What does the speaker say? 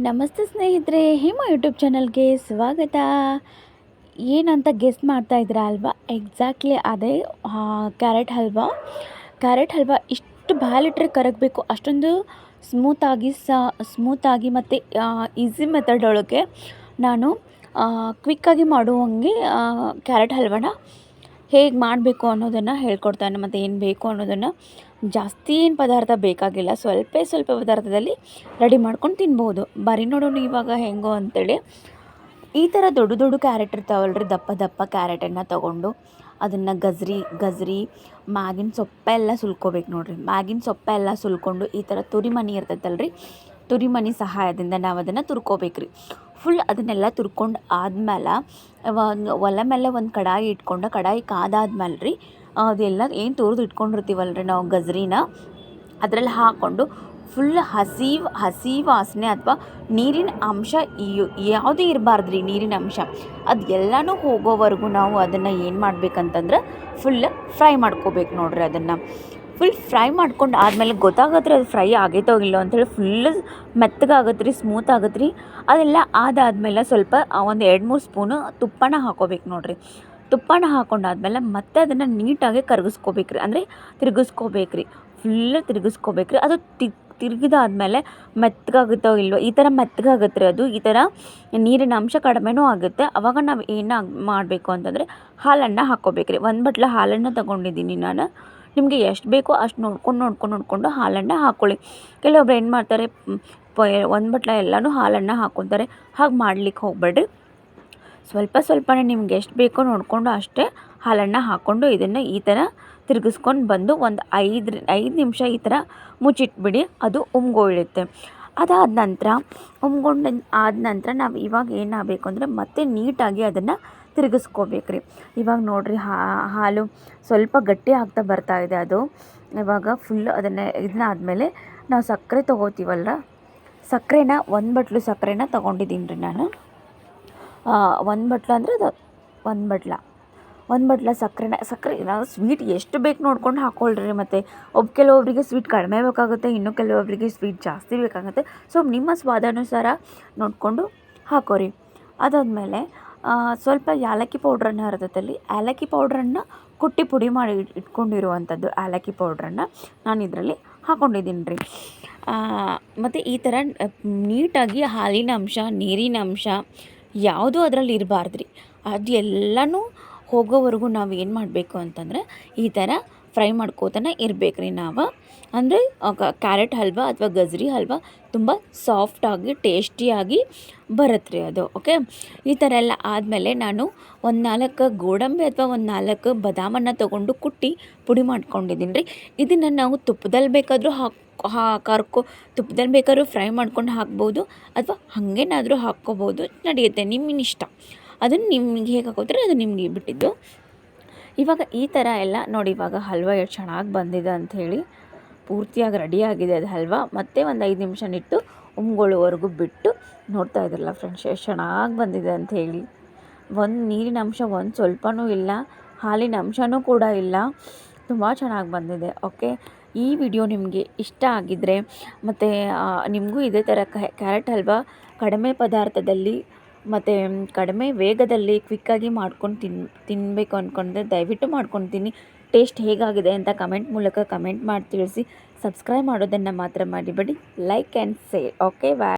ನಮಸ್ತೆ ಸ್ನೇಹಿತರೆ, ಹೇಮ ಯೂಟ್ಯೂಬ್ ಚಾನಲ್ಗೆ ಸ್ವಾಗತ. ಏನಂತ ಗೆಸ್ಟ್ ಮಾಡ್ತಾ ಇದ್ದೀರಾ ಅಲ್ವಾ? ಎಕ್ಸಾಕ್ಟ್ಲಿ ಅದೇ ಕ್ಯಾರೆಟ್ ಹಲ್ವಾ. ಕ್ಯಾರೆಟ್ ಹಲ್ವಾ ಇಷ್ಟು ಬಾಲಿಟ್ರೆ ಕರಗಬೇಕು. ಅಷ್ಟೊಂದು ಸ್ಮೂತಾಗಿ ಸ ಸ್ಮೂತಾಗಿ ಮತ್ತು ಈಸಿ ಮೆಥಡ್ ಒಳಗೆ ನಾನು ಕ್ವಿಕ್ಕಾಗಿ ಮಾಡುವಂಗೆ ಕ್ಯಾರೆಟ್ ಹಲ್ವಾನ ಹೇಗೆ ಮಾಡಬೇಕು ಅನ್ನೋದನ್ನು ಹೇಳ್ಕೊಡ್ತಾನೆ. ಮತ್ತು ಏನು ಬೇಕು ಅನ್ನೋದನ್ನು ಜಾಸ್ತಿ ಏನು ಪದಾರ್ಥ ಬೇಕಾಗಿಲ್ಲ. ಸ್ವಲ್ಪ ಸ್ವಲ್ಪ ಪದಾರ್ಥದಲ್ಲಿ ರೆಡಿ ಮಾಡ್ಕೊಂಡು ತಿನ್ಬೋದು. ಬರೀ ನೋಡೋಣ ಇವಾಗ ಹೆಂಗೋ ಅಂತೇಳಿ. ಈ ಥರ ದೊಡ್ಡ ದೊಡ್ಡ ಕ್ಯಾರೆಟ್ ಇರ್ತಾವಲ್ಲ ರೀ ದಪ್ಪ ದಪ್ಪ ಕ್ಯಾರೆಟನ್ನು ತೊಗೊಂಡು ಅದನ್ನು ಗಜ್ರಿ ಗಜ್ರಿ, ಮ್ಯಾಗಿನ ಸೊಪ್ಪೆಲ್ಲ ಸುಲ್ಕೋಬೇಕು ನೋಡಿರಿ. ಮ್ಯಾಗಿನ ಸೊಪ್ಪೆಲ್ಲ ಸುಲ್ಕೊಂಡು ಈ ಥರ ತುರಿಮನಿ ರೀ ತುರಿಮನಿ ಸಹಾಯದಿಂದ ನಾವು ಅದನ್ನು ತುರ್ಕೋಬೇಕು ರೀ ಫುಲ್ ಅದನ್ನೆಲ್ಲ ತುರ್ಕೊಂಡು ಆದ್ಮೇಲೆ ಒಂದು ಒಲೆ ಮೇಲೆ ಒಂದು ಕಡಾಯಿ ಇಟ್ಕೊಂಡು, ಕಡಾಯಿ ಕಾದಾದ್ಮೇಲೆ ರೀ ಅದೆಲ್ಲ ಏನು ತುರಿದು ರೀ ನಾವು ಗಜ್ರಿನ, ಅದರಲ್ಲಿ ಹಾಕ್ಕೊಂಡು ಫುಲ್ ಹಸಿ ಹಸಿ ವಾಸನೆ ಅಥವಾ ನೀರಿನ ಅಂಶ ಯಾವುದೇ ಇರಬಾರ್ದು ರೀ ನೀರಿನ ಅಂಶ, ಅದು ಎಲ್ಲನೂ ಹೋಗೋವರೆಗೂ ನಾವು ಅದನ್ನು ಏನು ಮಾಡ್ಬೇಕಂತಂದ್ರೆ ಫುಲ್ ಫ್ರೈ ಮಾಡ್ಕೋಬೇಕು ನೋಡ್ರಿ ಅದನ್ನು. ಫುಲ್ ಫ್ರೈ ಮಾಡ್ಕೊಂಡು ಆದಮೇಲೆ ಗೊತ್ತಾಗತ್ತೆ ಅದು ಫ್ರೈ ಆಗೈತೋ ಇಲ್ಲೋ ಅಂಥೇಳಿ ಫುಲ್ ಮೆತ್ತಗಾಗತ್ತೆ ರೀ ಸ್ಮೂತ್ ಆಗತ್ತೆ ರೀ ಅದೆಲ್ಲ ಆದಮೇಲೆ ಸ್ವಲ್ಪ ಒಂದು ಎರಡು ಮೂರು ಸ್ಪೂನು ತುಪ್ಪನ ಹಾಕೋಬೇಕು ನೋಡಿರಿ. ತುಪ್ಪನ ಹಾಕೊಂಡಾದ್ಮೇಲೆ ಮತ್ತೆ ಅದನ್ನು ನೀಟಾಗಿ ಕರಗಿಸ್ಕೋಬೇಕು ರೀ ಅಂದರೆ ತಿರುಗಿಸ್ಕೋಬೇಕು ರೀ ಫುಲ್ ತಿರುಗಿಸ್ಕೋಬೇಕು ರೀ ಅದು ತಿ, ತಿರುಗಿದಾದ್ಮೇಲೆ ಮೆತ್ತಗಾಗುತ್ತೋ ಇಲ್ವೋ, ಈ ಥರ ಮೆತ್ತಗಾಗತ್ತೆ ರೀ ಅದು. ಈ ಥರ ನೀರಿನ ಅಂಶ ಕಡಿಮೆನೂ ಆಗುತ್ತೆ. ಅವಾಗ ನಾವು ಏನು ಮಾಡಬೇಕು ಅಂತಂದರೆ ಹಾಲನ್ನು ಹಾಕ್ಕೋಬೇಕು ಒಂದು ಬಟ್ಲು ಹಾಲನ್ನು ತಗೊಂಡಿದ್ದೀನಿ ನಾನು. ನಿಮಗೆ ಎಷ್ಟು ಬೇಕೋ ಅಷ್ಟು ನೋಡ್ಕೊಂಡು ನೋಡ್ಕೊಂಡು, ನೋಡಿಕೊಂಡು ಹಾಲನ್ನು ಹಾಕ್ಕೊಳ್ಳಿ ಕೆಲವೊಬ್ರು ಏನು ಮಾಡ್ತಾರೆ ಒಂದು ಬಟ್ಲ ಎಲ್ಲನೂ ಹಾಲನ್ನು ಹಾಕ್ಕೊತಾರೆ ಹಾಗೆ ಮಾಡ್ಲಿಕ್ಕೆ ಹೋಗಬೇಡ್ರಿ. ಸ್ವಲ್ಪ ಸ್ವಲ್ಪನೇ ನಿಮ್ಗೆ ಎಷ್ಟು ಬೇಕೋ ನೋಡಿಕೊಂಡು ಅಷ್ಟೇ ಹಾಲನ್ನು ಹಾಕ್ಕೊಂಡು ಇದನ್ನು ಈ ಥರ ತಿರುಗಿಸ್ಕೊಂಡು ಬಂದು ಒಂದು ಐದು ಐದು ನಿಮಿಷ ಈ ಥರ ಮುಚ್ಚಿಟ್ಬಿಡಿ, ಅದು ಉಮ್ಗೊಳ್ಳುತ್ತೆ. ಅದಾದ ನಂತರ, ಉಮ್ಗೊಂಡ ಆದ ನಂತರ ನಾವು ಇವಾಗ ಏನಾಗಬೇಕು ಅಂದರೆ ಮತ್ತೆ ನೀಟಾಗಿ ಅದನ್ನು ತಿರುಗಿಸ್ಕೋಬೇಕು ರೀ ಇವಾಗ ನೋಡಿರಿ ಹಾಲು ಸ್ವಲ್ಪ ಗಟ್ಟಿ ಆಗ್ತಾ ಬರ್ತಾ ಇದೆ ಅದು. ಇವಾಗ ಫುಲ್ ಅದನ್ನು ಇದನ್ನ ಆದಮೇಲೆ ನಾವು ಸಕ್ಕರೆ ತೊಗೋತೀವಲ್ಲ, ಸಕ್ಕರೆನ ಒಂದು ಬಟ್ಲು ಸಕ್ಕರೆನ ತೊಗೊಂಡಿದ್ದೀನಿ ರೀ ನಾನು. ಒಂದು ಬಟ್ಲು ಅಂದರೆ ಅದು ಒಂದು ಬಟ್ಲ. ಒಂದು ಬಟ್ಲ ಸಕ್ಕರೆನ, ಸಕ್ಕರೆ ನಾವು ಸ್ವೀಟ್ ಎಷ್ಟು ಬೇಕು ನೋಡ್ಕೊಂಡು ಹಾಕ್ಕೊಳ್ರಿ ಮತ್ತು. ಒಬ್ಬ ಕೆಲವೊಬ್ಬರಿಗೆ ಸ್ವೀಟ್ ಕಡಿಮೆ ಬೇಕಾಗುತ್ತೆ, ಇನ್ನು ಕೆಲವೊಬ್ಬರಿಗೆ ಸ್ವೀಟ್ ಜಾಸ್ತಿ ಬೇಕಾಗುತ್ತೆ. ಸೊ ನಿಮ್ಮ ಸ್ವಾದಾನುಸಾರ ನೋಡಿಕೊಂಡು ಹಾಕೋರಿ. ಅದಾದಮೇಲೆ ಸ್ವಲ್ಪ ಏಲಕ್ಕಿ ಪೌಡ್ರನ್ನು ಅರ್ಧದಲ್ಲಿ ಏಲಕ್ಕಿ ಪೌಡ್ರನ್ನು ಕುಟ್ಟಿ ಪುಡಿ ಮಾಡಿ ಇಟ್ಕೊಂಡಿರುವಂಥದ್ದು ಏಲಕ್ಕಿ ಪೌಡ್ರನ್ನು ನಾನು ಇದರಲ್ಲಿ ಹಾಕ್ಕೊಂಡಿದ್ದೀನಿ ರೀ. ಮತ್ತು ಈ ಥರ ನೀಟಾಗಿ ಹಾಲಿನ ಅಂಶ, ನೀರಿನ ಅಂಶ ಯಾವುದೂ ಅದರಲ್ಲಿ ಇರಬಾರ್ದು ರೀ. ಅದು ಎಲ್ಲನೂ ಹೋಗೋವರೆಗೂ ನಾವು ಏನು ಮಾಡಬೇಕು ಅಂತಂದ್ರೆ ಈ ಥರ ಫ್ರೈ ಮಾಡ್ಕೋತಾನೆ ಇರ್ಬೇಕು ರೀ ನಾವು. ಅಂದರೆ ಕ್ಯಾರೆಟ್ ಹಲ್ವಾ ಅಥವಾ ಗಜ್ರಿ ಹಲ್ವಾ ತುಂಬ ಸಾಫ್ಟಾಗಿ ಟೇಸ್ಟಿಯಾಗಿ ಬರುತ್ತೆ ರೀ ಅದು, ಓಕೆ? ಈ ಥರ ಎಲ್ಲ ಆದಮೇಲೆ ನಾನು ಒಂದು ನಾಲ್ಕು ಗೋಡಂಬಿ ಅಥವಾ ಒಂದು ನಾಲ್ಕು ಬದಾಮನ್ನು ತೊಗೊಂಡು ಕುಟ್ಟಿ ಪುಡಿ ಮಾಡ್ಕೊಂಡಿದ್ದೀನಿ ರೀ. ಇದನ್ನು ನಾವು ತುಪ್ಪದಲ್ಲಿ ಬೇಕಾದರೂ ಹಾಕಿ ಹಾ ಕರ್ಕೊ ತುಪ್ಪದಲ್ಲಿ ಬೇಕಾದ್ರೂ ಫ್ರೈ ಮಾಡ್ಕೊಂಡು ಹಾಕ್ಬೋದು ಅಥವಾ ಹಾಗೇನಾದರೂ ಹಾಕ್ಕೋಬೋದು, ನಡೆಯುತ್ತೆ ನಿಮ್ಮಿಷ್ಟ ಅದನ್ನು ನಿಮ್ಗೆ ಹೇಗೆ ಹಾಕೋತಾರೆ ಅದು ನಿಮಗೆ ಬಿಟ್ಟಿದ್ದು ಇವಾಗ ಈ ಥರ ಎಲ್ಲ ನೋಡಿ, ಇವಾಗ ಹಲ್ವಾ ಎಷ್ಟು ಚೆನ್ನಾಗಿ ಬಂದಿದೆ ಅಂಥೇಳಿ ಪೂರ್ತಿಯಾಗಿ ರೆಡಿಯಾಗಿದೆ ಅದು ಹಲ್ವಾ. ಮತ್ತೆ ಒಂದು ಐದು ನಿಮಿಷ ನಿಟ್ಟು ಉಮ್ಗೊಳ್ಳುವರೆಗೂ ಬಿಟ್ಟು ನೋಡ್ತಾ ಇದ್ರಲ್ಲ ಫ್ರೆಂಡ್ಸ್ ಎಷ್ಟು ಚೆನ್ನಾಗಿ ಬಂದಿದೆ ಅಂಥೇಳಿ ಒಂದು ನೀರಿನ ಅಂಶ, ಒಂದು ಸ್ವಲ್ಪನೂ ಇಲ್ಲ, ಹಾಲಿನ ಅಂಶನೂ ಕೂಡ ಇಲ್ಲ. ತುಂಬ ಚೆನ್ನಾಗಿ ಬಂದಿದೆ ಓಕೆ ಈ ವಿಡಿಯೋ ನಿಮಗೆ ಇಷ್ಟ ಆಗಿದ್ದರೆ ಮತ್ತು ನಿಮಗೂ ಇದೇ ಥರ ಕ್ಯಾರೆಟ್ ಹಲ್ವಾ ಕಡಿಮೆ ಪದಾರ್ಥದಲ್ಲಿ ಮತ್ತು ಕಡಿಮೆ ವೇಗದಲ್ಲಿ ಕ್ವಿಕ್ಕಾಗಿ ಮಾಡ್ಕೊಂಡು ತಿನ್ ತಿನ್ನಬೇಕು ಅಂದ್ಕೊಂಡ್ರೆ ದಯವಿಟ್ಟು ಮಾಡ್ಕೊತೀನಿ. ಟೇಸ್ಟ್ ಹೇಗಾಗಿದೆ ಅಂತ ಕಮೆಂಟ್ ಮೂಲಕ ಕಮೆಂಟ್ ಮಾಡಿ ತಿಳಿಸಿ. ಸಬ್ಸ್ಕ್ರೈಬ್ ಮಾಡೋದನ್ನು ಮಾತ್ರ ಮಾಡಿಬಿಡಿ like and say okay bye